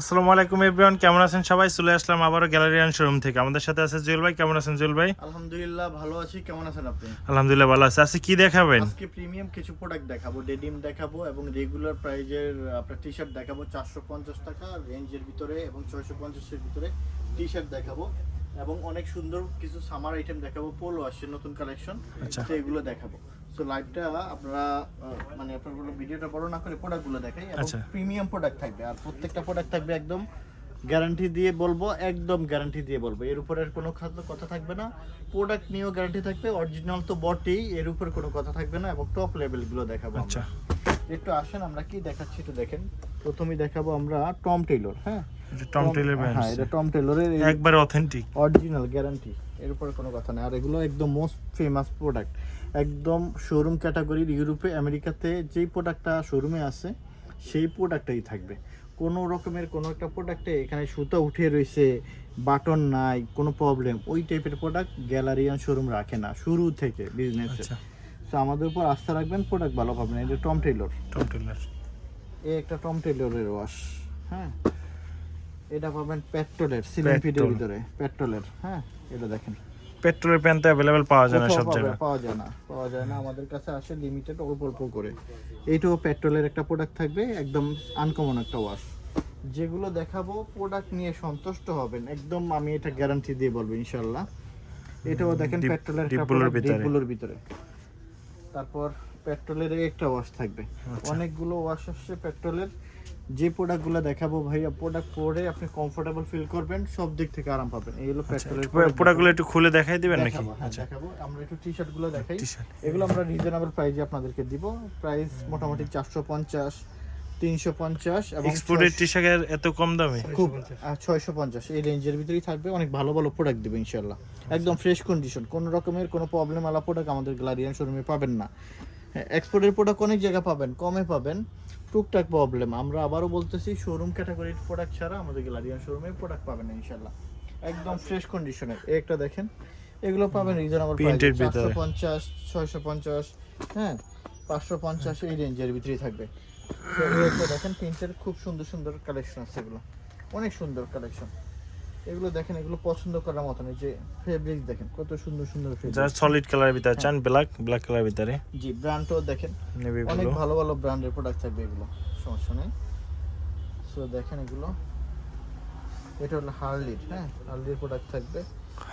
আসসালামু আলাইকুম এভরিওয়ান কেমন আছেন সবাই? চলে আসলাম আবারও গ্যালারিয়ান শোরুম থেকে। আমাদের সাথে আছে জুয়েল ভাই কেমন আছেন জুয়েল ভাই? আলহামদুলিল্লাহ ভালো আছি। কেমন আছেন আপনি? আলহামদুলিল্লাহ ভালো আছে। আজকে কি দেখাবেন? আজকে প্রিমিয়াম কিছু প্রোডাক্ট দেখাবো ডেনিম দেখাবো এবং রেগুলার প্রাইজের আপনার টি শার্ট দেখাবো। চারশো পঞ্চাশ টাকা রেঞ্জের ভিতরে এবং ছয়শো পঞ্চাশের ভিতরে টি শার্ট দেখাবো। এবং অনেক সুন্দর কিছু সামার আইটেম দেখাবো পোলো আসছে নতুন কালেকশন আচ্ছা। সেগুলো দেখাবো। সো লাইভটা আপনারা মানে আপনার ভিডিওটা বড় না করে প্রোডাক্টগুলো দেখাই আচ্ছা। প্রিমিয়াম প্রোডাক্ট থাকবে। আর প্রত্যেকটা প্রোডাক্ট থাকবে একদম গ্যারান্টি দিয়ে বলব একদম গ্যারান্টি দিয়ে বলব। এর উপরে কোনো কথা থাকবে না। প্রোডাক্ট নিয়েও গ্যারান্টি থাকবে অরিজিনাল তো বটেই এর উপরে কোনো কথা থাকবে না এবং টপ লেভেলগুলো দেখাবো আচ্ছা। একটু আসেন আমরা কি দেখাচ্ছি একটু দেখেন। প্রথমেই দেখাবো আমরা টম টেইলর হ্যাঁ? টম টেইলর হ্যাঁ এটা টম টেইলরের একবারে অথেন্টিক অরিজিনাল গ্যারান্টি এর উপরে কোনো কথা নেই। আর এগুলো একদম মোস্ট ফেমাস প্রোডাক্ট একদম শোরুম ক্যাটাগরির ইউরোপে আমেরিকাতে যেই প্রোডাক্টটা শোরুমে আছে সেই প্রোডাক্টটাই থাকবে। কোনো রকমের কোনো একটা প্রোডাক্টে এখানে সুতো উঠে রয়েছে বাটন নাই কোনো প্রবলেম ওই টাইপের প্রোডাক্ট গ্যালারিয়ান শোরুম রাখে না শুরু থেকে বিজনেসে আচ্ছা। তো আমাদের উপর আস্থা রাখবেন প্রোডাক্ট ভালো পাবেন। এটা টম টেইলর টম টেইলর এই একটা টম টেইলরের ওয়াশ হ্যাঁ? এটা পাবেন পেট্রোলের সিলিং ফিটের ভিতরে পেট্রোলের হ্যাঁ? এটা দেখেন। পেট্রোলের প্যান্ট তো অ্যাভেলেবেল পাওয়া যায় না সব জায়গায়। পাওয়া যায় না পাওয়া যায় না। আমাদের কাছে আসে লিমিটেড অল্প অল্প করে। এইটাও পেট্রোলের একটা প্রোডাক্ট থাকবে একদম আনকমন একটা ওয়াশ যেগুলো দেখাবো প্রোডাক্ট নিয়ে সন্তুষ্ট হবেন। একদম আমি এটা গ্যারান্টি দিয়ে বলব ইনশাল্লাহ এটাও দেখেন পেট্রোলের ডিপগুলোর ভিতরে। তারপর পেট্রোলের একটা ওয়াশ থাকবে। আচ্ছা। অনেকগুলো ওয়াশ আসছে পেট্রোলের। যে প্রোডাক্টগুলো দেখাবো ভাইয়া প্রোডাক্ট পরে আপনি কমফোর্টেবল ফিল করবেন সব দিক থেকে আরাম পাবেন। এই হলো পেট্রোলের প্রোডাক্টগুলো একটু খুলে দেখাই দিবেন নাকি? হ্যাঁ আচ্ছা। দেখাবো। আমরা একটু টি শার্টগুলো দেখাই। এগুলো আমরা রিজনেবল প্রাইসে আপনাদেরকে দিব। প্রাইস মোটামুটি চারশো পঞ্চাশ তিনশো পঞ্চাশ এবং এক্সপোর্টেড টি শার্টের এত কম দামে? খুব ছয়শো পঞ্চাশ। এই রেঞ্জের ভিতরেই থাকবে। অনেক ভালো ভালো প্রোডাক্ট দেবে ইনশাল্লাহ একদম ফ্রেশ কন্ডিশন কোনো রকমের কোনো প্রবলেম আলা প্রোডাক্ট আমাদের গ্লারিয়ান শোরুমে পাবেন না। এক্সপোর্টের প্রোডাক্ট অনেক জায়গায় পাবেন কমে পাবেন। টুকটাক প্রবলেম আমরা আবারও বলতেছি শোরুম ক্যাটাগরির প্রোডাক্ট ছাড়া আমাদের গ্লারিয়ান শোরুমে প্রোডাক্ট পাবেন ইনশাল্লাহ একদম ফ্রেশ কন্ডিশনে একটা দেখেন এগুলো পাবেন রিজনেবল প্রাইস। চারশো পঞ্চাশ ছয়শো পঞ্চাশ হ্যাঁ পাঁচশো পঞ্চাশ এই রেঞ্জের ভিতরেই থাকবে। দেখেন প্রিন্টের খুব সুন্দর সুন্দর কালেকশন আছে এগুলো। অনেক সুন্দর কালেকশন এগুলো দেখেন এগুলো পছন্দ করার মতন এই যে ফেব্রিক দেখেন কত সুন্দর সুন্দর যারা ফেব্রিক সলিড কালারের ভিতরে চান ব্ল্যাক ব্ল্যাক কালারের ভিতরে। জি ব্র্যান্ডও দেখেন অনেক ভালো ভালো ব্র্যান্ডের প্রোডাক্ট থাকবে এগুলো সমস্যা নেই। সো দেখেন এগুলো। এটা হলো হার্লির হ্যাঁ হার্লির প্রোডাক্ট থাকবে।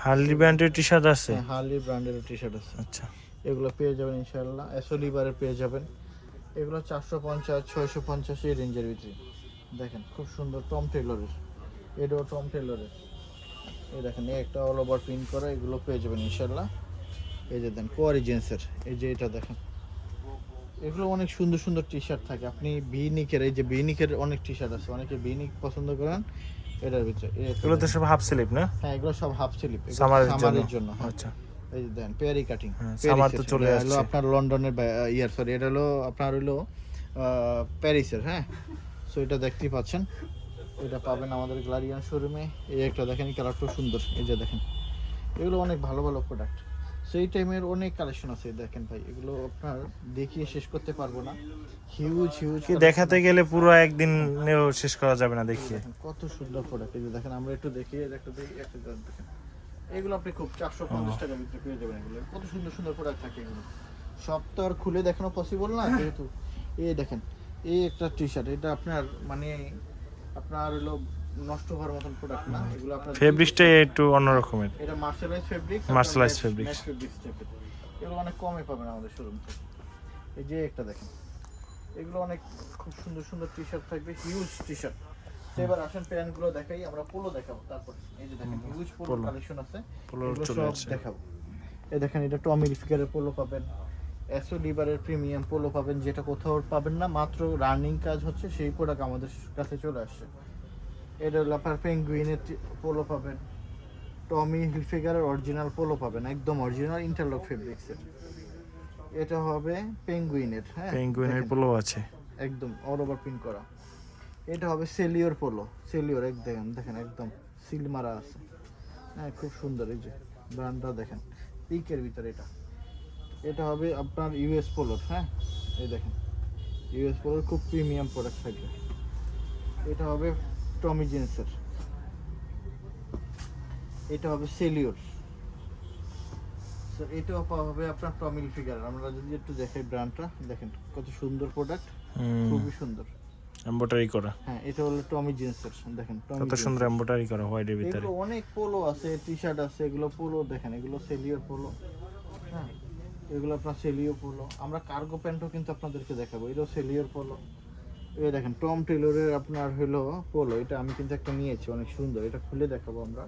হার্লি ব্র্যান্ডের টি শার্ট আছে? হার্লি ব্র্যান্ডের টি শার্ট আছে। আচ্ছা। এগুলো পেয়ে যাবেন ইনশাল্লাহ এসো লিভারের পেয়ে যাবেন। এগুলো চারশো পঞ্চাশ ছয়শো পঞ্চাশ এই রেঞ্জের ভিতরে। দেখেন খুব সুন্দর টম টেলরের এটাও টম টেলরের এই দেখেন একটা অল ওভার প্রিন্ট করা এগুলো পেয়ে যাবেন ইনশাল্লাহ এই যে দেন কোয়ারি জেন্সের এই যে এটা দেখেন। এগুলো অনেক সুন্দর সুন্দর টি শার্ট থাকে। আপনি বিনিকের এই যে বিনিকের অনেক টি শার্ট আছে অনেকে বিনিক পছন্দ করেন এটার ভিতরে এগুলো তো সব হাফ স্লিপ না? হ্যাঁ এগুলো সব হাফ স্লিপ সামারের জন্য হ্যাঁ। আচ্ছা। এই যে দেন পেয়ারি কাটিং হ্যাঁ, তো চলে আসছে। আপনার লন্ডনের ইয়ার সরি এটা হলো আপনার হলো প্যারিসের হ্যাঁ। সো এটা দেখতেই পাচ্ছেন। এটা পাবেন আমাদের গ্লারিয়ান শোরুমে এই একটা দেখেন কালারটা সুন্দর। এই যে দেখেন এগুলো অনেক ভালো ভালো প্রোডাক্ট সেই টাইমের অনেক কালেকশন আছে দেখেন ভাই। এগুলো আপনার দেখিয়ে শেষ করতে পারব না। হিউজ হিউজ কি দেখাতে গেলে পুরো একদিনেও শেষ করা যাবে না দেখিয়ে। কত সুন্দর প্রোডাক্ট এই যে দেখেন আমরা একটু দেখি একটা দেখি একটা দেখেন। এগুলো আপনি খুব চারশো পঞ্চাশ টাকার ভিতরে পেয়ে যাবেন এগুলো। কত সুন্দর সুন্দর প্রোডাক্ট থাকে এগুলো। সব তো আর খুলে দেখানো পসিবল না যেহেতু। এই দেখেন এই একটা টি শার্ট এটা আপনার মানে আপনার হলো নষ্ট হওয়ার মতন প্রোডাক্ট না। এগুলো আপনার ফেব্রিক্সটাই একটু অন্য রকমের। এটা মার্শালাইজ ফেব্রিক Mercerized fabrics। এগুলো অনেক কমে পাবেন আমাদের শোরুম থেকে। এই যে একটা দেখেন। এগুলো অনেক খুব সুন্দর সুন্দর টি শার্ট থাকবে হিউজ টি শার্ট এবার আসেন প্যান্টগুলো দেখাই আমরা পোলো দেখাবো তারপর। এই যে দেখেন হিউজ পোলো। কালেকশন আছে। পোলো দেখাবো। এই দেখেন এটা টমি রিফিকারের পোলো পাবেন। এসও লিভারের প্রিমিয়াম পোলো পাবেন যেটা কোথাও পাবেন না মাত্র রানিং কাজ হচ্ছে সেই প্রোডাক্ট আমাদের কাছে চলে আসছে। এটা হলো আপনার পেঙ্গুইনের পোলো পাবেন টমি হিলফিগারের অরিজিনাল পোলো পাবেন একদম অরিজিনাল ইন্টারলক ফেব্রিক্সের এটা হবে পেঙ্গুইনের হ্যাঁ? পেঙ্গুইনের পোলো আছে। একদম অল ওভার প্রিন্ট করা। এটা হবে সেলিওর পোলো সেলিওর এক দেখেন দেখেন একদম সিল মারা আছে। হ্যাঁ খুব সুন্দর এই যে ব্র্যান্ডটা দেখেন। পিকের ভিতরে এটা। এটা হবে আপনার ইউএস পোলোর হ্যাঁ? এই দেখেন ইউএস পোলোর খুব প্রিমিয়াম প্রোডাক্ট থাকবে। এটা হবে টমি জিন্সের এটা হবে সেলিওর এটাও পাওয়া হবে আপনার টমিল ফিগার আমরা যদি একটু দেখাই ব্র্যান্ডটা দেখেন কত সুন্দর প্রোডাক্ট খুবই সুন্দর। এমব্রয়ডারি করা। হ্যাঁ এটা হলো টমি জিন্সের দেখেন টমি কত সুন্দর এমব্রয়ডারি করা হোয়াইটের ভিতরে। এগুলো অনেক পোলো আছে টি শার্ট আছে এগুলো পোলো দেখেন এগুলো সেলিও পোলো এগুলো আপনার সেলিও পোলো। আমরা কার্গো প্যান্টও কিন্তু আপনাদেরকে দেখাবো। এটাও সেলিওর পোলো। এই দেখেন টম টেলরের আপনার হলো পোলো। এটা আমি কিন্তু একটা নিয়েছি অনেক সুন্দর। এটা খুলে দেখাবো আমরা।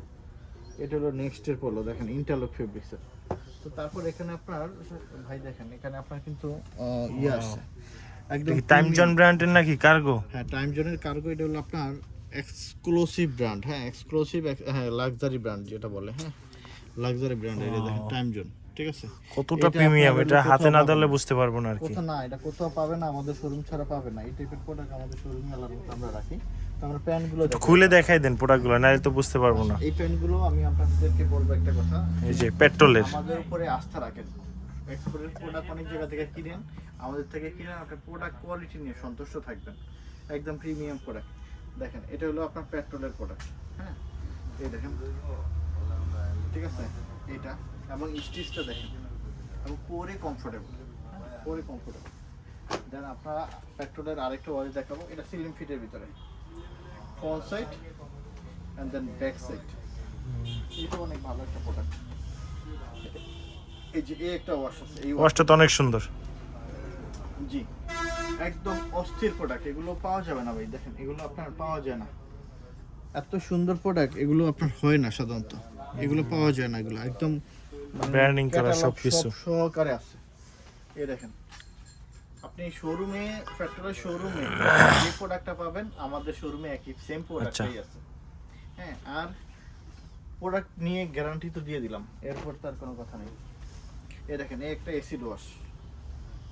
এটা হলো নেক্সটের পোলো দেখেন ইন্টারলক ফেব্রিক্সের তো তারপর এখানে আপনার ভাই দেখেন এখানে আপনার কিন্তু ইয়ে আছে। একদম টাইম জন ব্র্যান্ডের নাকি কার্গো হ্যাঁ টাইম জোনের কার্গো এটা হলো আপনার এক্সক্লুসিভ ব্র্যান্ড হ্যাঁ এক্সক্লুসিভ হ্যাঁ লাক্সারি ব্র্যান্ড যেটা বলে হ্যাঁ। লাক্সারি ব্র্যান্ড এটা দেখেন টাইম জোন ঠিক আছে? কতটা প্রিমিয়াম? এটা হাতে না ধরলে বুঝতে পারব না আর কি। না এটা কোথাও পাবে না আমাদের শোরুম ছাড়া পাবে না। এই টাইপের প্রোডাক্ট আমাদের শোরুম মতো আমরা রাখি। আমরা প্যান্টগুলো খুলে দেখাই দেন প্রোডাক্টগুলো নাহলে তো বুঝতে পারব না। এই প্যান্টগুলো আমি আপনাদেরকে বলব একটা কথা। এই যে পেট্রোলের। আমাদের উপরে আস্থা রাখেন। এক্সপোর্টের প্রোডাক্ট অনেক জায়গা থেকে কিনেন আমাদের থেকে কিনেন আপনার প্রোডাক্ট কোয়ালিটি নিয়ে সন্তুষ্ট থাকবেন। একদম প্রিমিয়াম প্রোডাক্ট দেখেন এটা হলো আপনার পেট্রোলের প্রোডাক্ট হ্যাঁ? এই দেখেন। ঠিক আছে? এটা এবং স্টিচটা দেখেন। এবং পরে কমফোর্টেবল পরে কমফোর্টেবল দেন আপনারা পেট্রোলের আরেকটা ওয়াজ দেখাবো এটা সিলিং ফিটের ভিতরে। Front side and then back side এটা অনেক ভালো একটা প্রোডাক্ট এই যে এই একটা ওয়াশ আছে এই ওয়াশটা তো অনেক সুন্দর। জি একদম অস্থির প্রোডাক্ট এগুলো পাওয়া যাবে না ভাই দেখেন এগুলো আপনার পাওয়া যায় না। এত সুন্দর প্রোডাক্ট এগুলো আপনার হয় না সাধারণত। এগুলো পাওয়া যায় না এগুলো। একদম মানে Branding করা। সব সহকারে আছে। এই দেখেন আপনি শোরুমে পেট্রোলের শোরুমে যে প্রোডাক্টটা পাবেন আমাদের শোরুমে একই সেম প্রোডাক্টই আছে। হ্যাঁ আর প্রোডাক্ট নিয়ে গ্যারান্টি তো দিয়ে দিলাম এরপর তার কোনো কথা নেই। এই দেখেন এই একটা এসিড ওয়াশ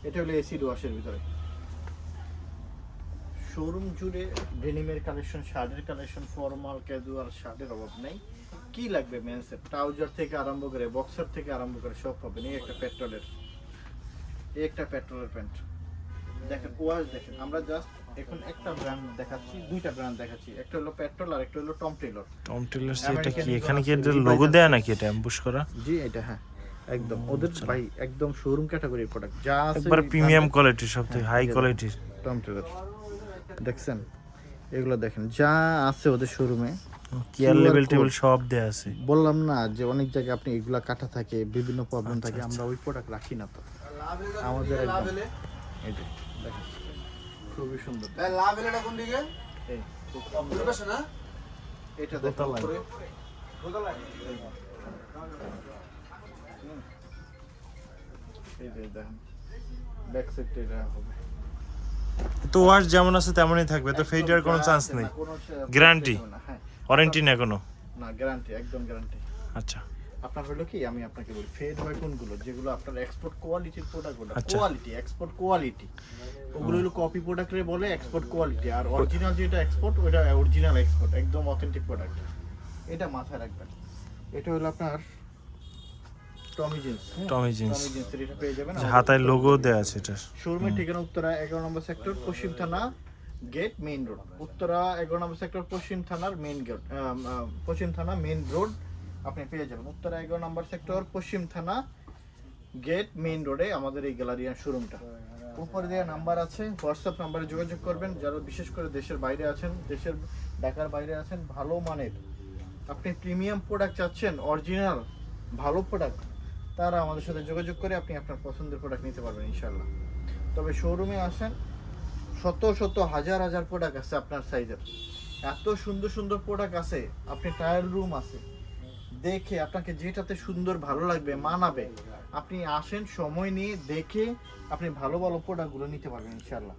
এটা হলো এসিড ওয়াশের ভিতরে। শোরুম জুড়ে ডেনিমের কালেকশন শার্টের কালেকশন ফর্মাল ক্যাজুয়াল শার্টের অভাব নেই। কি লাগবে মেন্সের ট্রাউজার থেকে আরম্ভ করে বক্সার থেকে আরম্ভ করে সব পাবেন। এই একটা পেট্রোলের এই একটা পেট্রোলের প্যান্ট দেখেন ওয়াশ দেখেন। আমরা জাস্ট এখন একটা ব্র্যান্ড দেখাচ্ছি দুইটা ব্র্যান্ড দেখাচ্ছি। একটা হলো পেট্রোল আর একটা হলো টম টেলর টম টেলার এটা কি? এখানে কি এটা লোগো দেয়া নাকি এটা অ্যাম্বুশ করা? জি এটা হ্যাঁ। একদম। ওদের ভাই একদম শোরুম ক্যাটাগরির প্রোডাক্ট যা আছে একবার প্রিমিয়াম কোয়ালিটির সব থেকে হাই কোয়ালিটির টম টেলর দেখছেন? এগুলো দেখেন। যা আছে ওদের শোরুমে কেয়ার লেভেল। টেবিল সব দেয়া আছে। বললাম না যে অনেক জায়গায় আপনি এগুলা কাটা থাকে বিভিন্ন প্রবলেম থাকে আমরা ওই প্রোডাক্ট রাখি না তো। আমাদের খুবই সুন্দর। কোন দিকে? না? এটা ব্যাক এটা হবে। তো ওয়াশ যেমন আছে তেমনই থাকবে তো ফেইডার কোনো চান্স নেই। গ্যারান্টি হ্যাঁ। ওয়ারেন্টি না কোনো? না গ্যারান্টি একদম গ্যারান্টি আচ্ছা। আপনার হলো কি আমি আপনাকে বলি ফেড হয় কোনগুলো? যেগুলো আপনার এক্সপোর্ট কোয়ালিটির প্রোডাক্টগুলো আচ্ছা। কোয়ালিটি এক্সপোর্ট কোয়ালিটি ওগুলো হলো কপি প্রোডাক্টরে বলে এক্সপোর্ট কোয়ালিটি আর অরিজিনাল যেটা এক্সপোর্ট ওটা অরিজিনাল এক্সপোর্ট একদম অথেন্টিক প্রোডাক্ট এটা মাথায় রাখবেন। এটা হলো আপনার টমি জিন্স টমি জিন্স পেয়ে যাবেন। হাতায় লোগো দেয়া আছে এটা শোরুমের ঠিকানা উত্তরা এগারো নম্বর সেক্টর পশ্চিম থানা গেট মেইন রোড, উত্তরা এগারো নম্বর সেক্টর পশ্চিম থানার মেইন গেট পশ্চিম থানা মেইন রোড আপনি পেয়ে যাবেন। উত্তরা এগারো নম্বর সেক্টর পশ্চিম থানা গেট মেইন রোডে আমাদের এই গ্যালারিয়ার শোরুমটা। উপরে দেওয়া নাম্বার আছে, হোয়াটসঅ্যাপ নাম্বারে যোগাযোগ করবেন। যারা বিশেষ করে দেশের বাইরে আছেন, দেশের ঢাকার বাইরে আছেন, ভালো মানের, আপনি প্রিমিয়াম প্রোডাক্ট চাচ্ছেন, অরিজিনাল, ভালো প্রোডাক্ট, তারা আমাদের সাথে যোগাযোগ করে আপনি আপনার পছন্দের প্রোডাক্ট নিতে পারবেন ইনশাল্লাহ তবে শোরুমে আসেন শত শত হাজার হাজার প্রোডাক্ট আছে আপনার সাইজের এত সুন্দর সুন্দর প্রোডাক্ট আছে, আপনি ট্রায়াল রুম আছে। দেখে আপনাকে যেটাতে সুন্দর ভালো লাগবে, মানাবে। আপনি আসেন, সময় নিয়ে দেখে আপনি ভালো ভালো প্রোডাক্টগুলো নিতে পারবেন ইনশাল্লাহ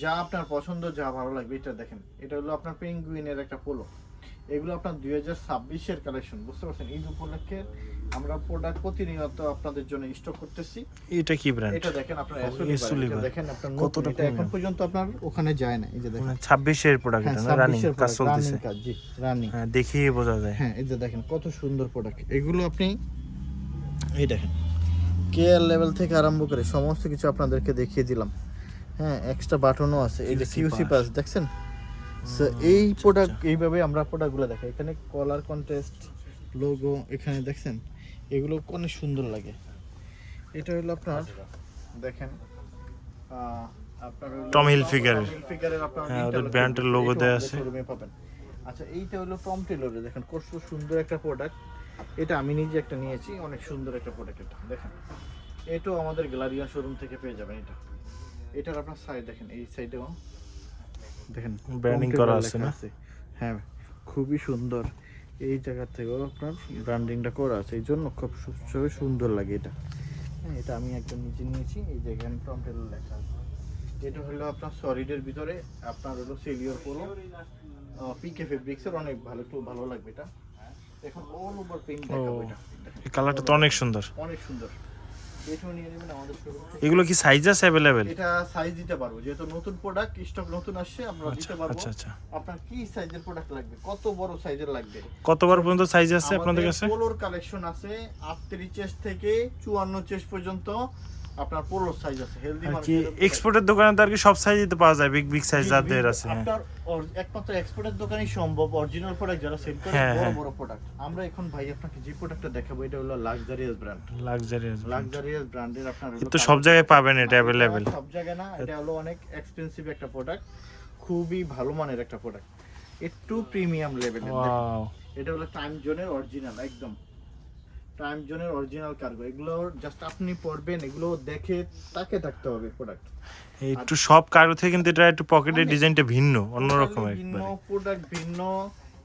যা আপনার পছন্দ, যা ভালো লাগবে, এটা দেখেন। এটা হলো আপনার পেঙ্গুইনের একটা পোলো। এগুলো আপনার দুই হাজার ছাব্বিশের কালেকশন বুঝতে পারছেন? ঈদ উপলক্ষে আমরা প্রোডাক্ট প্রতিনিয়ত আপনাদের জন্য স্টক করতেছি। এটা কি ব্র্যান্ড এটা দেখেন আপনার এসওলি এটা দেখেন আপনার কতটা এখন পর্যন্ত আপনার ওখানে যায় না এই যে দেখেন। মানে ছাব্বিশের প্রোডাক্ট এটা রানিং কাজ চলতেছে। জি রানিং হ্যাঁ দেখিয়ে বোঝা যায়। হ্যাঁ এই যে দেখেন কত সুন্দর প্রোডাক্ট এগুলো আপনি এই দেখেন কেয়ার লেভেল থেকে আরম্ভ করে সমস্ত কিছু আপনাদেরকে দেখিয়ে দিলাম। হ্যাঁ এক্সট্রা বাটনও আছে এই যে কিউসি পাস দেখছেন? So, এই প্রোডাক্ট এইভাবে আমরা প্রোডাক্টগুলো দেখাই। এখানে কলার কন্টেস্ট লোগো এখানে দেখছেন? এগুলো অনেক সুন্দর লাগে। এটা হলো আপনার দেখেন আপনার হলো আপনার হ্যাঁ, ওদের logo এটাও দেয়া আছে। আচ্ছা এইটা হলো টম টেলরের দেখেন কত সুন্দর একটা প্রোডাক্ট এটা আমি নিজে একটা নিয়েছি অনেক সুন্দর একটা প্রোডাক্ট এটা দেখেন। এটাও আমাদের গ্যালারিয়া শোরুম থেকে পেয়ে যাবেন এটা। এটার আপনার সাইড দেখেন এই সাইডেও দেখেন Tom করা আছে না? হ্যাঁ খুবই সুন্দর। এই জায়গা থেকেও আপনার ব্র্যান্ডিংটা করা আছে। এই জন্য খুব সু- সুন্দর লাগে এটা। হ্যাঁ এটা আমি একদম নিচে নিয়েছি। এই যে এখানে লেখা আছে। এটা হলো আপনার সলিডের ভিতরে আপনার হলো সেলিওর পোলো পিকে ফেব্রিক্সের অনেক ভালো একটু ভালো লাগবে এটা। এখন অল ওভার পেইন্ট দেখাবো এটা। কালারটা তো অনেক সুন্দর। অনেক সুন্দর। এগুলো কি সাইজ আছে অ্যাভেলেবেল এটা সাইজ দিতে পারব। যেহেতু নতুন প্রোডাক্ট স্টক নতুন আসছে আমরা আচ্ছা দিতে পারব। আচ্ছা আচ্ছা। আপনার কি সাইজের প্রোডাক্ট লাগবে? কত বড় সাইজের লাগবে? কতবার পর্যন্ত সাইজ আছে আপনাদের কাছে? পোলোর কালেকশন আছে 38 চেস্ট থেকে 54 চেস্ট পর্যন্ত। আপনার পোলোর সাইজ আছে হেলদি কি এক্সপোর্টের দোকানে তো আর কি সব সাইজই তো পাওয়া যায় বিগ বিগ সাইজ যাদের আছে হ্যাঁ। আপনার একমাত্র এক্সপোর্টের দোকানেই সম্ভব অরিজিনাল প্রোডাক্ট যারা সেল করে হ্যাঁ, বড় হ্যাঁ। বড় প্রোডাক্ট আমরা এখন ভাই আপনাকে যে প্রোডাক্টটা দেখাবো এটা হলো লাক্সারিয়াস ব্র্যান্ড লাক্সারিয়াস লাক্সারিয়াস ব্র্যান্ডের আপনার কিন্তু সব জায়গায় পাবেন এটা অ্যাভেলেবেল সব জায়গায় না এটা হলো অনেক এক্সপেন্সিভ একটা প্রোডাক্ট খুবই ভালো মানের একটা প্রোডাক্ট একটু প্রিমিয়াম লেভেলের এটা হলো টাইম জোনের অরিজিনাল একদম। টাইম জোনের অরিজিনাল কার্গো এগুলো জাস্ট আপনি পড়বেন এগুলো দেখে তাকে থাকতে হবে প্রোডাক্ট একটু সব কার্গো থেকে কিন্তু এটা একটু পকেটের ডিজাইনটা ভিন্ন অন্যরকম ভিন্ন প্রোডাক্ট ভিন্ন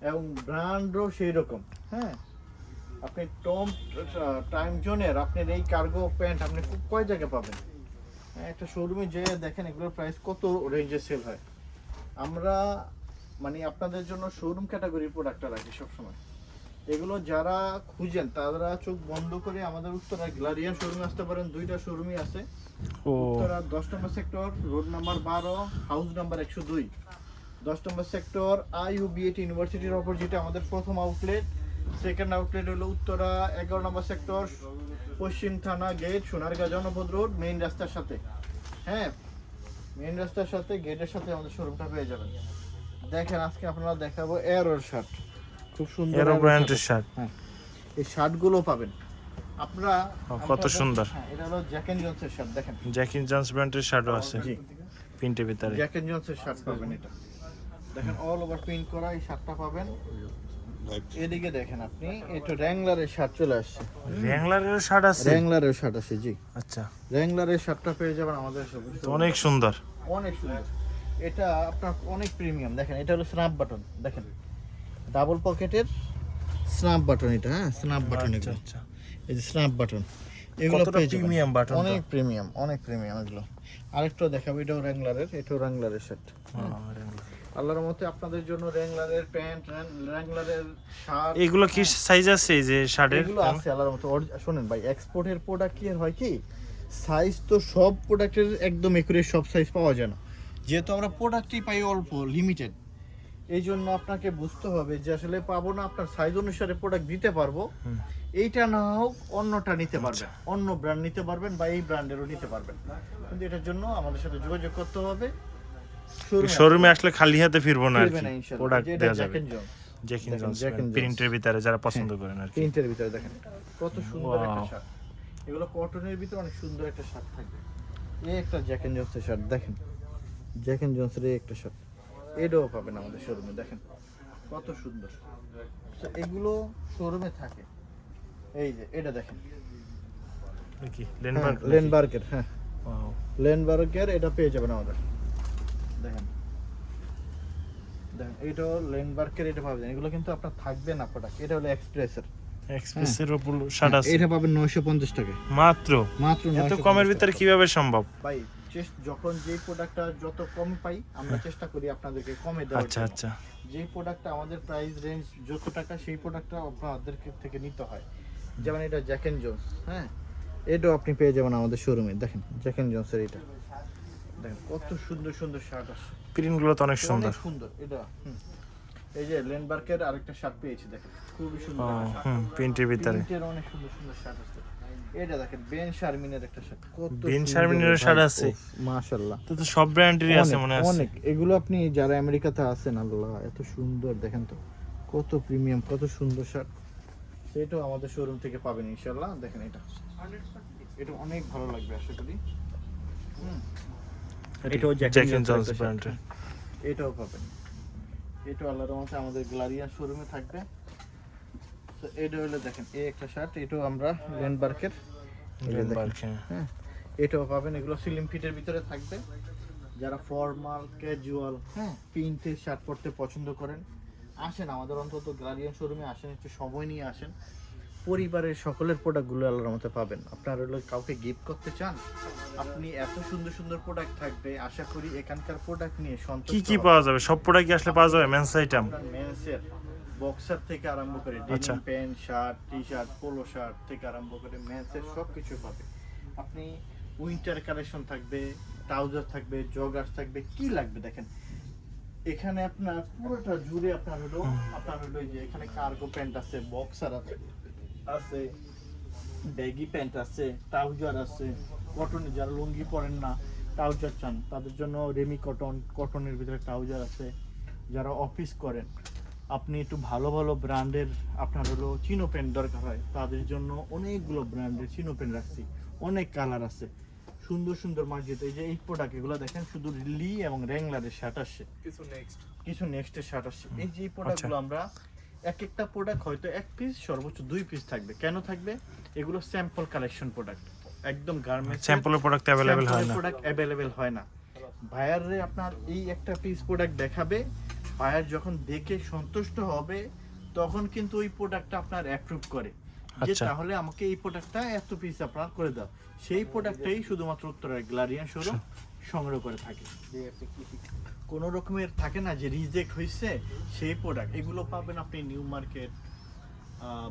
এবং ব্র্যান্ডও সেই রকম হ্যাঁ? আপনি টম টাইম জোনের আপনার এই কার্গো প্যান্ট আপনি কয় জায়গায় পাবেন? হ্যাঁ, একটা শোরুমে যে দেখেন এগুলোর প্রাইস কত রেঞ্জে সেল হয়। আমরা মানে আপনাদের জন্য শোরুম ক্যাটাগরির প্রোডাক্টটা রাখি সবসময়। এগুলো যারা খুঁজেন তারা চোখ বন্ধ করে আমাদের উত্তরা গ্লারিয়া শোরুমে আসতে পারেন। দুইটা শোরুমই আছে। উত্তরা দশ নম্বর সেক্টর রোড নাম্বার বারো হাউস নাম্বার একশো দুই। দশ নম্বর সেক্টর আইউ বিএটি ইউনিভার্সিটির অপোজিটে আমাদের প্রথম আউটলেট সেকেন্ড আউটলেট হলো উত্তরা এগারো নম্বর সেক্টর পশ্চিম থানা গেট সোনারগাঁ জনপদ রোড মেইন রাস্তার সাথে। হ্যাঁ মেইন রাস্তার সাথে গেটের সাথে আমাদের শোরুমটা পেয়ে যাবেন। দেখেন আজকে আপনারা দেখাবো এরোর শার্ট খুব সুন্দর এরো ব্র্যান্ডের। শার্ট। এই শার্টগুলো পাবেন। আপনারা কত সুন্দর। হ্যাঁ, এটা হলো জ্যাক এন্ড জনসের শার্ট দেখেন। জ্যাকিন জন্স ব্র্যান্ডের শার্টও আছে। জি। প্রিন্টের ভিতরে। জ্যাক এন্ড জনসের শার্ট পাবেন এটা। দেখেন অল ওভার প্রিন্ট করা এই শার্টটা পাবেন। এদিকে দেখেন আপনি এটা র্যাংলারের শার্ট চলে আসছে। র্যাংলারের শার্ট আছে? র্যাংলারের শার্ট আছে জি। আচ্ছা। র্যাংলারের শার্টটা পেয়ে যাবেন আমাদের শোরুমে। অনেক সুন্দর। অনেক সুন্দর। এটা আপনার অনেক প্রিমিয়াম দেখেন এটা হলো স্ন্যাপ বাটন দেখেন। ডাবল পকেটের স্ন্যাপ বাটন এটা হ্যাঁ স্ন্যাপ বাটন আচ্ছা এগুলো। আচ্ছা। এই যে স্ন্যাপ বাটন এগুলো প্রিমিয়াম বাটন অনেক প্রিমিয়াম অনেক প্রিমিয়াম এগুলো। আরেকটা দেখাবো এটাও র্যাংলারের এটাও র্যাংলারের শার্ট আল্লাহর মতে আপনাদের জন্য র্যাংলারের প্যান্ট র্যাংলারের শার্ট এগুলো কি সাইজ আছে এই যে শার্টের? এগুলো আছে আল্লাহর মতো শোনেন ভাই এক্সপোর্টের প্রোডাক্ট কি হয় কি? সাইজ তো সব প্রোডাক্টের একদম একুরেট সব সাইজ পাওয়া যায় না। যেহেতু আমরা প্রোডাক্টই পাই অল্প লিমিটেড এই জন্য আপনাকে বুঝতে হবে যে আসলে পাবো না আপনার সাইজ অনুসারে প্রোডাক্ট দিতে পারব। এইটা না হোক অন্যটা নিতে পারবেন। অন্য ব্র্যান্ড নিতে পারবেন বা এই ব্র্যান্ডেরও নিতে পারবেন। কিন্তু এটার জন্য আমাদের সাথে যোগাযোগ করতে হবে। শোরুমে আসলে খালি হাতে ফিরবো না। প্রোডাক্ট দেওয়া যাবে। Jack and Jones. প্রিন্টের ভিতরে যারা পছন্দ করেন আর কি। প্রিন্টের ভিতরে দেখেন কত সুন্দর একটা শার্ট এগুলো কটনের ভিতরে অনেক সুন্দর একটা শার্ট থাকবে। এই একটা জ্যাক এন্ড জন্সের শার্ট দেখেন। জ্যাক এন্ড জন্সের এই একটা শার্ট এটাও পাবেন আমাদের শোরুমে দেখেন। কত সুন্দর। তো এগুলো শোরুমে থাকে। এই যে এটা দেখেন। কি হ্যাঁ, হ্যাঁ. এটা পেয়ে যাবেন আমাদের। দেখেন। দেখেন এটাও লেনবার্গের এটা পাবেন। এগুলো কিন্তু আপনার থাকবে না প্রোডাক্ট এটা হলো এক্সপ্রেসের এক্সপ্রেসের উপর শার্ট আছে। এটা পাবেন নয়শো পঞ্চাশ টাকা মাত্র? মাত্র এত কমের ভিতরে কীভাবে সম্ভব? ভাই যখন যেই প্রোডাক্টটা যত কম পাই আমরা চেষ্টা করি আপনাদেরকে কমে দেওয়ার আচ্ছা আচ্ছা। যেই প্রোডাক্টটা আমাদের প্রাইস রেঞ্জ যত টাকা সেই প্রোডাক্টটা আপনাদের থেকে নিতে হয়। যেমন এটা জ্যাক এন্ড জোন্স হ্যাঁ? এটাও আপনি পেয়ে যাবেন আমাদের শোরুমে দেখেন জ্যাক এন্ড জোন্সের এটা। দেখেন কত সুন্দর সুন্দর শার্ট আছে। প্রিন্টগুলো তো অনেক সুন্দর। সুন্দর এটা। এই যে লেনবার্কের আরেকটা শার্ট পেয়েছি দেখেন খুবই সুন্দর প্রিন্টের ভিতরে। প্রিন্টের অনেক সুন্দর সুন্দর শার্ট আছে। এটা দেখেন বেন শারমিনের একটা শার্ট। বেন শারমিনের শার্ট আছে? মাশাআল্লাহ। তো তো সব ব্র্যান্ডেরই আছে মনে আছে। অনেক। এগুলো আপনি যারা আমেরিকাতে আছেন আল্লাহ এত সুন্দর দেখেন তো কত প্রিমিয়াম কত সুন্দর শার্ট। সেটাও আমাদের শোরুম থেকে পাবেন ইনশাল্লাহ দেখেন এটা। এটা অনেক ভালো লাগবে আশা করি। হুম। এটাও জনস ব্র্যান্ডের এটাও পাবেন। এটাও আল্লাহর রহমতে আমাদের গ্লারিয়া শোরুমে থাকবে। তো এটা হলো দেখেন এই একটা শার্ট এটাও আমরা ল্যান্ডবার্কের হ্যাঁ এটাও পাবেন এগুলো সিলিম ফিটের ভিতরে থাকবে। যারা ফর্মাল ক্যাজুয়াল হ্যাঁ প্রিন্টের শার্ট পরতে পছন্দ করেন আসেন আমাদের অন্তত শোরুমে আসেন একটু সময় নিয়ে আসেন। পরিবারের সকলের প্রোডাক্টগুলো আল্লাহর মতো পাবেন। আপনার হলো কাউকে গিফট করতে চান আপনি এত সুন্দর সুন্দর প্রোডাক্ট থাকবে আশা করি এখানকার প্রোডাক্ট নিয়ে সন্তুষ্ট কি কি পাওয়া যাবে? সব প্রোডাক্ট আসলে পাওয়া যাবে? মেন্স আইটেম মেন্সের বক্সার থেকে আরম্ভ করে। Denim pant shirt T shirt polo shirt থেকে আরম্ভ করে মেন্সের সব কিছু পাবে। আপনি উইন্টার কালেকশন থাকবে ট্রাউজার থাকবে জগার্স থাকবে কি লাগবে দেখেন। এখানে আপনার পুরোটা জুড়ে আপনার হলো আপনার হলো যে এখানে কার্গো প্যান্ট আছে বক্সার আছে আছে ব্যাগি প্যান্ট আছে ট্রাউজার আছে কটনের যারা লুঙ্গি পরেন না ট্রাউজার চান তাদের জন্য রেমি কটন কটনের ভিতরে ট্রাউজার আছে। যারা অফিস করেন আপনি একটু ভালো ভালো ব্র্যান্ডের আপনার হলো চিনো প্যান্ট দরকার হয় তাদের জন্য অনেকগুলো ব্র্যান্ডের চিনো প্যান্ট রাখছি। অনেক কালার আছে। সুন্দর সুন্দর মার্জিত এই যে এই প্রোডাক্ট এগুলো দেখেন শুধু লি এবং র্যাংলারের শার্ট আসছে। কিছু নেক্সট কিছু নেক্সটের শার্ট আসছে। এই যে এই প্রোডাক্টগুলো আমরা এক একটা প্রোডাক্ট হয়তো এক পিস সর্বোচ্চ দুই পিস থাকবে। কেন থাকবে? এগুলো স্যাম্পল কালেকশন প্রোডাক্ট একদম গার্মেন্টস স্যাম্পলের প্রোডাক্ট অ্যাভেলেবেল হয় না। প্রোডাক্ট অ্যাভেলেবেল হয় না। বায়ারে আপনার এই একটা পিস প্রোডাক্ট দেখাবে বায়ার যখন দেখে সন্তুষ্ট হবে তখন কিন্তু ওই প্রোডাক্টটা আপনার অ্যাপ্রুভ করে। যে আচ্ছা। তাহলে আমাকে এই প্রোডাক্টটা এত পিস আপনার করে দাও। সেই প্রোডাক্টটাই শুধুমাত্র উত্তরের গ্লারিয়ান শোরুম সংগ্রহ করে থাকে। কোন রকমের থাকে না যে রিজেক্ট হয়েছে সেই প্রোডাক্ট এগুলো পাবেন আপনি নিউ মার্কেট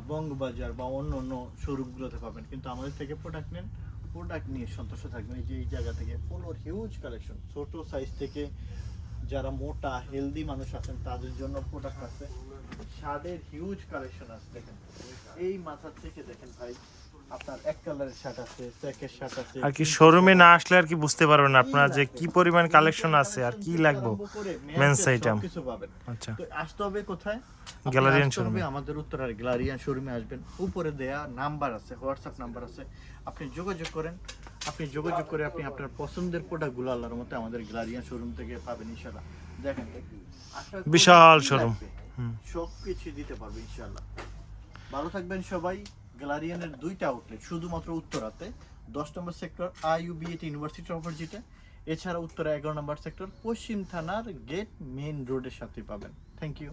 বঙ্গবাজার বা অন্য অন্য শোরুমগুলোতে পাবেন। কিন্তু আমাদের থেকে প্রোডাক্ট নেন প্রোডাক্ট নিয়ে সন্তুষ্ট থাকবেন। এই যে এই জায়গা থেকে পোলোর হিউজ কালেকশন ছোট সাইজ থেকে যারা মোটা হেলদি মানুষ আছেন তাদের জন্য প্রোডাক্ট আছে। শার্টের হিউজ কালেকশন আছে দেখেন। এই মাথা থেকে দেখেন ভাই আপনার এক কালারের শার্ট আছে চেকের শার্ট আছে। আর কি শোরুমে না আসলে আর কি বুঝতে পারবেন আপনারা যে কি পরিমাণ কালেকশন আছে আর কি লাগবে। men's item। কিছু পাবেন। আচ্ছা। তো আসতে হবে কোথায়? গ্যালারিয়ান শোরুমে। আমাদের উত্তরার গ্যালারিয়ান শোরুমে আসবেন। উপরে দেয়া নাম্বার আছে হোয়াটসঅ্যাপ নাম্বার আছে। আপনি যোগাযোগ করেন আপনি যোগাযোগ করে আপনি আপনার পছন্দের প্রোডাক্টগুলো আল্লাহর মতে আমাদের গ্যালারিয়ান শোরুম থেকে পাবেন ইনশাল্লাহ দেখেন বিশাল কি showroom। লাগবে? হুম। সবকিছু দিতে পারবে ইনশাল্লাহ ভালো থাকবেন সবাই গ্যালারিয়ানের দুইটা আউটলেট শুধুমাত্র উত্তরাতে দশ নম্বর সেক্টর আইইউবিএটি ইউনিভার্সিটির অপোজিটে এছাড়া উত্তরা এগারো নম্বর সেক্টর পশ্চিম থানার গেট মেইন রোডের সাথে পাবেন থ্যাংক ইউ